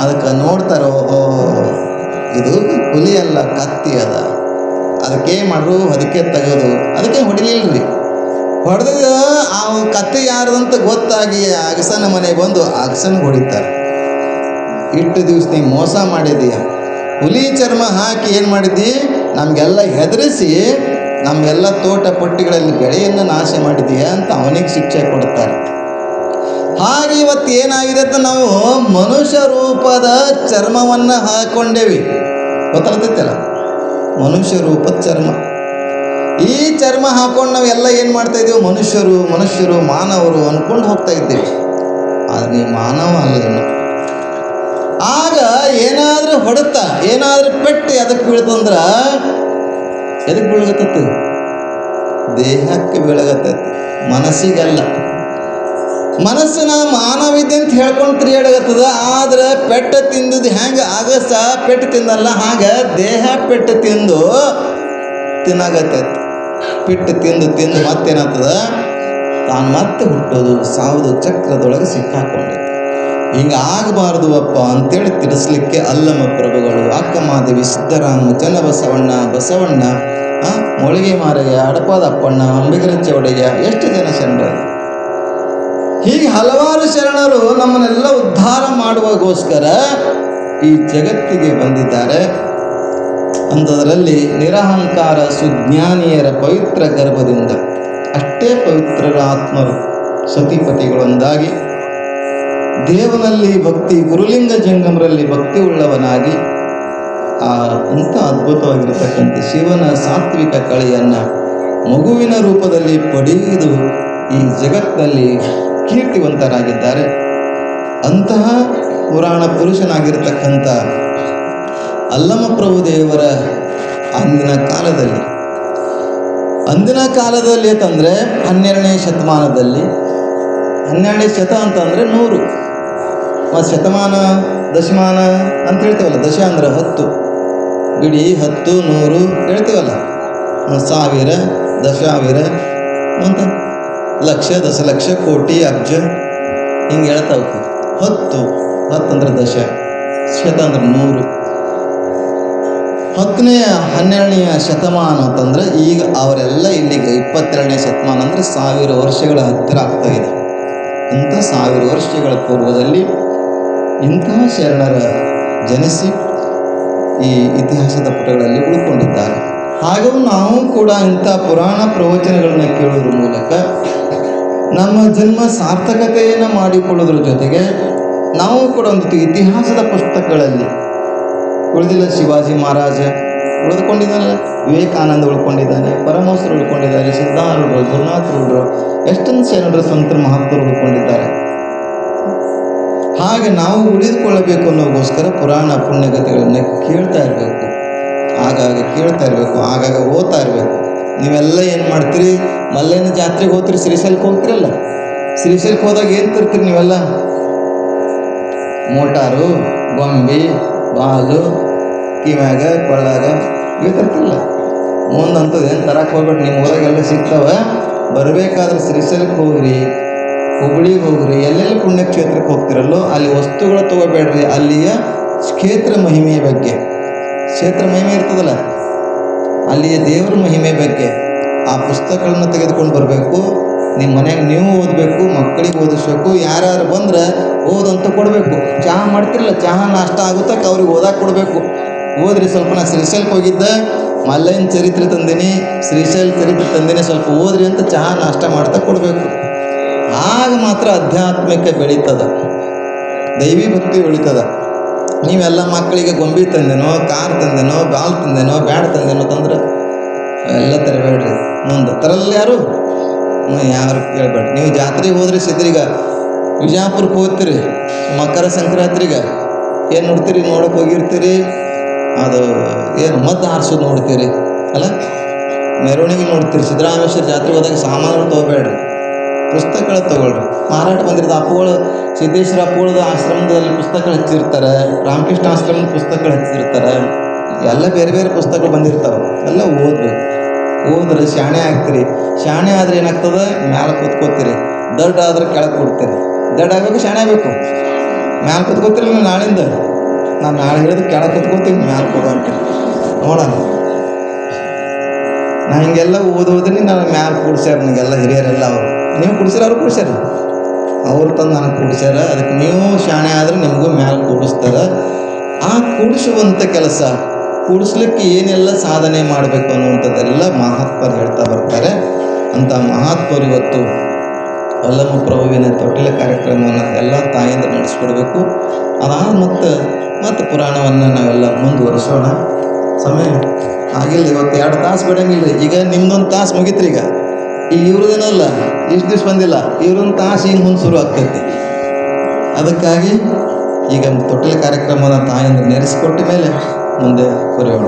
ಅದಕ್ಕೆ ನೋಡ್ತಾರೋ, ಓಹೋ, ಇದು ಹುಲಿ ಅಲ್ಲ ಕತ್ತಿ ಅದ. ಅದಕ್ಕೆ ಮಾಡ್ರು? ಅದಕ್ಕೆ ತೆಗೆದು ಅದಕ್ಕೆ ಹೊಡಿಲಿಲ್ರಿ? ಹೊಡೆದ ಆ ಕತ್ತೆ ಯಾರದಂತ ಗೊತ್ತಾಗಿ ಅಗಸನ ಮನೆಗೆ ಬಂದು ಅಗಸನ ಹೊಡಿತಾರೆ. ಇಟ್ಟು ದಿವಸ ನೀ ಮೋಸ ಮಾಡಿದೀಯ ಹುಲಿ ಚರ್ಮ ಹಾಕಿ ಏನು ಮಾಡಿದ್ದಿ? ನಮಗೆಲ್ಲ ಹೆದರಿಸಿ ನಮಗೆಲ್ಲ ತೋಟ ಪಟ್ಟಿಗಳಲ್ಲಿ ಬೆಳೆಯನ್ನು ನಾಶ ಮಾಡಿದೀಯ ಅಂತ ಅವನಿಗೆ ಶಿಕ್ಷೆ ಕೊಡ್ತಾರೆ. ಹಾಗೆ ಇವತ್ತು ಏನಾಗಿದೆ ಅಂತ ನಾವು ಮನುಷ್ಯ ರೂಪದ ಚರ್ಮವನ್ನು ಹಾಕೊಂಡೇವಿ. ಗೊತ್ತಾಗ್ತೈತಲ್ಲ ಮನುಷ್ಯ ರೂಪದ ಚರ್ಮ. ಹಾಕೊಂಡು ನಾವೆಲ್ಲ ಏನು ಮಾಡ್ತಾ ಇದ್ದೀವಿ ಮನುಷ್ಯರು ಮನುಷ್ಯರು, ಮಾನವರು ಅಂದ್ಕೊಂಡು ಹೋಗ್ತಾ ಇದ್ದೀವಿ. ಆದರೆ ನೀವು ಮಾನವ ಅಲ್ಲ ಆಗ ಏನಾದರೂ ಹೊಡೆತ, ಏನಾದರೂ ಪೆಟ್ಟು ಎದಕ್ಕೆ ಬೀಳ್ತಂದ್ರ ಎದಕ್ಕೆ ಬೀಳಗತ್ತೈತಿ ದೇಹಕ್ಕೆ ಬೀಳಗತ್ತೈತಿ ಮನಸ್ಸಿಗಲ್ಲ. ಮನಸ್ಸಿನ ಮಾನವಿದ್ಯೆ ಅಂತ ಹೇಳ್ಕೊಂಡು ತಿರುಗಾಡಗತ್ತದ ಆದ್ರೆ ಪೆಟ್ಟ ತಿಂದದ್ದು ಹೆಂಗೆ ಆಗಸ ಪೆಟ್ಟು ತಿಂದಲ್ಲ. ಹಾಗೆ ದೇಹ ಪೆಟ್ಟು ತಿಂದು ತಿನ್ನಾಗತ್ತೈತಿ ಪೆಟ್ಟು ತಿಂದು ತಿಂದು ಮತ್ತೇನಾಗ್ತದ? ತಾನು ಮತ್ತೆ ಹುಟ್ಟೋದು, ಸಾವುದು ಚಕ್ರದೊಳಗೆ ಸಿಕ್ಕಾಕೊಂಡೈತಿ ಹಿಂಗೆ ಆಗಬಾರ್ದು ಅಪ್ಪ ಅಂತೇಳಿ ತಿಳಿಸ್ಲಿಕ್ಕೆ ಅಲ್ಲಮ ಪ್ರಭುಗಳು ಅಕ್ಕಮಾದೇವಿ ಸಿದ್ದರಾಮ ಚನ್ನಬಸವಣ್ಣ ಬಸವಣ್ಣ ಮೊಳಿಗೆ ಮಾರಯ್ಯ ಅಡಪಾದಪ್ಪಣ್ಣ ಅಂಬಿಗರ ಚೌಡಯ್ಯ ಎಷ್ಟು ಜನ ಶರಣರು? ಹೀಗೆ ಹಲವಾರು ಶರಣರು ನಮ್ಮನ್ನೆಲ್ಲ ಉದ್ಧಾರ ಮಾಡುವಗೋಸ್ಕರ ಈ ಜಗತ್ತಿಗೆ ಬಂದಿದ್ದಾರೆ. ಅಂಥದ್ರಲ್ಲಿ ನಿರಹಂಕಾರ ಸುಜ್ಞಾನಿಯರ ಪವಿತ್ರ ಗರ್ಭದಿಂದ ಅಷ್ಟೇ ಪವಿತ್ರರ ಆತ್ಮರು ಸತಿಪತಿಗಳೊಂದಾಗಿ ದೇವನಲ್ಲಿ ಭಕ್ತಿ ಗುರುಲಿಂಗ ಜಂಗಮರಲ್ಲಿ ಭಕ್ತಿ ಉಳ್ಳವನಾಗಿ ಆ ಇಂಥ ಅದ್ಭುತವಾಗಿರತಕ್ಕಂಥ ಶಿವನ ಸಾತ್ವಿಕ ಕಳೆಯನ್ನು ಮಗುವಿನ ರೂಪದಲ್ಲಿ ಪಡೆಯುವುದು ಈ ಜಗತ್ತಿನಲ್ಲಿ ಕೀರ್ತಿವಂತರಾಗಿದ್ದಾರೆ. ಅಂತಹ ಪುರಾಣ ಪುರುಷನಾಗಿರ್ತಕ್ಕಂಥ ಅಲ್ಲಮ ಪ್ರಭುದೇವರ ಅಂದಿನ ಕಾಲದಲ್ಲಿ. ಅಂದಿನ ಕಾಲದಲ್ಲಿ ಅಂತಂದರೆ ಹನ್ನೆರಡನೇ ಶತಮಾನದಲ್ಲಿ. ಹನ್ನೆರಡನೇ ಶತ ಅಂತಂದರೆ ನೂರು. ಮತ್ತು ಶತಮಾನ, ದಶಮಾನ ಅಂತ ಹೇಳ್ತೀವಲ್ಲ, ದಶ ಅಂದ್ರೆ ಹತ್ತು. ಬಿಡಿ ಹತ್ತು, ನೂರು ಹೇಳ್ತೀವಲ್ಲ. ಸಾವಿರ, ದಶಾವಿರ, ಅಂತ. ಲಕ್ಷ, ದಶಲಕ್ಷ, ಕೋಟಿ, ಅಬ್ಜ, ಹಿಂಗೆ ಹೇಳ್ತಾವೆ ಹತ್ತು. ಹತ್ತು ಅಂದ್ರೆ ದಶ, ಶತ ಅಂದ್ರೆ ನೂರು. ಹತ್ತನೇ ಹನ್ನೆರಡನೆಯ ಶತಮಾನ ಅಂತಂದ್ರೆ ಈಗ ಅವರೆಲ್ಲ ಇಲ್ಲಿಗೆ ಇಪ್ಪತ್ತೆರಡನೇ ಶತಮಾನ ಅಂದರೆ ಸಾವಿರ ವರ್ಷಗಳ ಹತ್ತಿರ ಆಗ್ತಾ ಇದೆ. ಇಂಥ ಸಾವಿರ ವರ್ಷಗಳ ಪೂರ್ವದಲ್ಲಿ ಇಂತಹ ಶರಣರ ಜನಿಸಿ ಈ ಇತಿಹಾಸದ ಪುಟಗಳಲ್ಲಿ ಉಳ್ಕೊಂಡಿದ್ದಾರೆ. ಹಾಗೂ ನಾವು ಕೂಡ ಇಂಥ ಪುರಾಣ ಪ್ರವಚನಗಳನ್ನು ಕೇಳೋದ್ರ ಮೂಲಕ ನಮ್ಮ ಜನ್ಮ ಸಾರ್ಥಕತೆಯನ್ನು ಮಾಡಿಕೊಳ್ಳೋದ್ರ ಜೊತೆಗೆ ನಾವು ಕೂಡ ಒಂದು ಇತಿಹಾಸದ ಪುಸ್ತಕಗಳಲ್ಲಿ ಉಳಿದಿಲ್ಲ ಶಿವಾಜಿ ಮಹಾರಾಜ. ಉಳಿದುಕೊಂಡಿದ್ದಾರೆ ವಿವೇಕಾನಂದ ಉಳ್ಕೊಂಡಿದ್ದಾರೆ ಪರಮಹಂಸರು ಉಳ್ಕೊಂಡಿದ್ದಾರೆ ಸಿದ್ಧಾರೂಢರು ಗುರುನಾಥರು ಎಷ್ಟೊಂದು ಶರಣರು ಸಂತರ, ಮಹಾತ್ಮರು ಉಳ್ಕೊಂಡಿದ್ದಾರೆ. ಹಾಗೆ ನಾವು ಉಳಿದುಕೊಳ್ಳಬೇಕು ಅನ್ನೋಗೋಸ್ಕರ ಪುರಾಣ ಪುಣ್ಯಗತಿಗಳನ್ನು ಕೇಳ್ತಾ ಇರಬೇಕು. ಆಗಾಗ ಕೇಳ್ತಾ ಇರಬೇಕು, ಆಗಾಗ ಓದ್ತಾ ಇರಬೇಕು. ನೀವೆಲ್ಲ ಏನು ಮಾಡ್ತೀರಿ? ಮಲ್ಲೇನ ಜಾತ್ರೆಗೆ ಹೋಗ್ತೀರಿ ಶ್ರೀಶೈಲಕ್ಕೆ ಹೋಗ್ತಿರಲ್ಲ? ಶ್ರೀಶೈಲಕ್ಕೆ ಹೋದಾಗ ಏನು ತರ್ತೀರಿ ನೀವೆಲ್ಲ? ಮೋಟಾರು, ಗೊಂಬೆ ಬಾಲು, ಕಿವ್ಯಾಗ ಕೊಳ್ಳಾಗ ಇವು ತರ್ತಿಲ್ಲ ಮುಂದಂತದ್ದು ಏನು ತರಕ್ಕೆ ನಿಮ್ಮ ಊರಾಗೆಲ್ಲ ಸಿಗ್ತಾವ. ಬರಬೇಕಾದ್ರೆ ಶ್ರೀಶೈಲಕ್ಕೆ ಹೋಗ್ರಿ, ಹುಬ್ಳಿಗೆ ಹೋಗ್ರಿ, ಎಲ್ಲೆಲ್ಲಿ ಪುಣ್ಯಕ್ಷೇತ್ರಕ್ಕೆ ಹೋಗ್ತಿರಲ್ಲೋ, ಅಲ್ಲಿ ವಸ್ತುಗಳು ತಗೋಬೇಡ್ರಿ, ಅಲ್ಲಿಯ ಕ್ಷೇತ್ರ ಮಹಿಮೆಯ ಬಗ್ಗೆ. ಕ್ಷೇತ್ರ ಮಹಿಮೆ ಇರ್ತದಲ್ಲ, ಅಲ್ಲಿಯ ದೇವರ ಮಹಿಮೆ ಬಗ್ಗೆ ಆ ಪುಸ್ತಕಗಳನ್ನ ತೆಗೆದುಕೊಂಡು ಬರಬೇಕು. ನಿಮ್ಮ ಮನೆಗೆ ನೀವು ಓದಬೇಕು, ಮಕ್ಕಳಿಗೆ ಓದಿಸ್ಬೇಕು, ಯಾರ್ಯಾರು ಬಂದ್ರೆ ಓದಂತ ಕೊಡಬೇಕು. ಚಹಾ ಮಾಡ್ತಿರಲ್ಲ, ಚಹಾ ನಾಷ್ಟ ಆಗುತ್ತಕ್ಕೆ ಅವ್ರಿಗೆ ಓದಕ್ಕೆ ಕೊಡಬೇಕು. ಓದ್ರಿ ಸ್ವಲ್ಪ ನಾನು ಶ್ರೀಶೈಲಕ್ಕೆ ಹೋಗಿದ್ದೆ, ಮಲ್ಲಯ್ಯನ ಚರಿತ್ರೆ ತಂದೀನಿ, ಶ್ರೀಶೈಲ್ ಚರಿತ್ರೆ ತಂದೀನಿ, ಸ್ವಲ್ಪ ಓದ್ರಿ ಅಂತ ಚಹಾ ನಾಷ್ಟ ಮಾಡ್ತಾ ಕೊಡಬೇಕು. ಆಗ ಮಾತ್ರ ಆಧ್ಯಾತ್ಮಿಕ ಬೆಳೀತದ. ದೈವಿ ಭಕ್ತಿ ಬೆಳೀತದ ನೀವೆಲ್ಲ ಮಕ್ಕಳಿಗೆ ಗೊಂಬೆ ತಂದೇನೋ, ಕಾರ್ ತಂದೇನೋ ಬಾಲ್ ತಂದೇನೋ ಬ್ಯಾಡ್ ತಂದೇನೋ ತಂದ್ರೆ ಎಲ್ಲ ತರಬೇಡ್ರಿ. ಮುಂದೆ ತರಲ್ಲ ಯಾರು? ಯಾರು ಕೇಳ್ಬೇಡ್ರಿ ನೀವು ಜಾತ್ರೆಗೆ ಹೋದ್ರಿ ಸಿದ್ರಿಗ, ವಿಜಾಪುರಕ್ಕೆ ಹೋಗ್ತೀರಿ, ಮಕರ ಸಂಕ್ರಾಂತಿಗೆ ಏನು ನೋಡ್ತೀರಿ ನೋಡಕ್ಕೆ ಹೋಗಿರ್ತೀರಿ? ಅದು, ಏನು ಮದ್ದು ಹಾರಿಸೋದು ನೋಡ್ತೀರಿ, ಅಲ್ಲ? ಮೆರವಣಿಗೆ ನೋಡ್ತೀರಿ ಸಿದ್ದರಾಮೇಶ್ವರ ಜಾತ್ರೆಗೆ ಹೋದಾಗ ಸಾಮಾನುಗಳು ತೊಗೋಬೇಡ್ರಿ. ಪುಸ್ತಕಗಳು ತಗೊಳ್ರಿ. ಮಾರಾಟ ಬಂದಿರೋದು ಅಪ್ಪುಗಳು, ಸಿದ್ದೇಶ್ವರ ಅಪ್ಪುಗಳದ ಆಶ್ರಮದಲ್ಲಿ ಪುಸ್ತಕಗಳು ಹಚ್ಚಿರ್ತಾರೆ, ರಾಮಕೃಷ್ಣ ಆಶ್ರಮದ ಪುಸ್ತಕಗಳು ಹಚ್ಚಿರ್ತಾರೆ. ಎಲ್ಲ ಬೇರೆ ಬೇರೆ ಪುಸ್ತಕಗಳು ಬಂದಿರ್ತಾವೆ. ಎಲ್ಲ ಓದ್ಬೇಕು. ಓದ್ರೆ ಶಾಣೆ ಆಗ್ತೀರಿ. ಶಾಣೆ ಆದ್ರೆ ಏನಾಗ್ತದೆ? ಮ್ಯಾಲೆ ಕೂತ್ಕೋತೀರಿ. ದಡ್ಡ ಆದ್ರೆ ಕೆಳಗೆ ಕೊಡ್ತೀರಿ ದಡ್ಡ ಆಗ್ಬೇಕು, ಶಾಣೆ ಆಗ್ಬೇಕು. ಮ್ಯಾಲೆ ಕೂತ್ಕೋತೀರಿ ನಾಳಿಂದ? ನಾನು ನಾಳೆ ಹೇಳಿದ್ರೆ ಕೆಳಗೆ ಕೂತ್ಕೋತೀವಿ ಮ್ಯಾಲ ಅಂತೀರಿ ನೋಡೋಣ. ನಾ ಹಿಂಗೆಲ್ಲ ಓದೋದ್ರಿ ನಾನು ಮ್ಯಾಲೆ ಕೂಡ್ಸ್ಯಾರ ನನಗೆಲ್ಲ ಹಿರಿಯರೆಲ್ಲ ಅವರು. ನೀವು ಕುಡಿಸ್ಯಾರ, ಅವ್ರು ಕುಡಿಸ್ಯಾರ. ಅವ್ರು ತಂದು ನನಗೆ ಕೂಡಿಸ್ಯಾರ. ಅದಕ್ಕೆ ನೀವು ಶಾಣೆ ಆದ್ರೆ ನಿಮಗೂ ಮ್ಯಾಲೆ ಕೂಡಿಸ್ತಾರ. ಆ ಕೂಡಿಸುವಂಥ ಕೆಲಸ ಕೂಡಿಸ್ಲಿಕ್ಕೆ ಏನೆಲ್ಲ ಸಾಧನೆ ಮಾಡಬೇಕು ಅನ್ನುವಂಥದ್ದೆಲ್ಲ ಮಹಾತ್ಮರು ಹೇಳ್ತಾ ಬರ್ತಾರೆ. ಅಂಥ ಮಹಾತ್ಮರು ಇವತ್ತು ಅಲ್ಲಮ್ಮ ಪ್ರಭುವಿನ ತೊಟ್ಟಿಲ ಕಾರ್ಯಕ್ರಮವನ್ನು ಎಲ್ಲ ತಾಯಿಂದ ನಡೆಸ್ಕೊಡ್ಬೇಕು ಅದಾದ ಮತ್ತು ಮತ್ತು ಪುರಾಣವನ್ನು ನಾವೆಲ್ಲ ಮುಂದುವರಿಸೋಣ. ಸಮಯ ಆಗಿಲ್ಲ, ಇವತ್ತು ಎರಡು ತಾಸು ಬಿಡಂಗಿಲ್ಲ. ಈಗ ನಿಮ್ದೊಂದು ತಾಸು ಮುಗಿತ್ರಿ ಈಗ. ಈಗ ಇವ್ರದೇನಲ್ಲ ಇಷ್ಟು ದಿವ್ಸ ಬಂದಿಲ್ಲ. ಇವ್ರೊಂದು ತಾಸು ಈಗ ಮುಂದೆ ಶುರು ಆಗ್ತೈತಿ. ಅದಕ್ಕಾಗಿ ಈಗ ತೊಟ್ಟಿಲ ಕಾರ್ಯಕ್ರಮವನ್ನು ತಾಯಿಂದ ನೆರೆಸಿಕೊಟ್ಟ ಮೇಲೆ ಮುಂದೆ ಕೊರೆಯೋಣ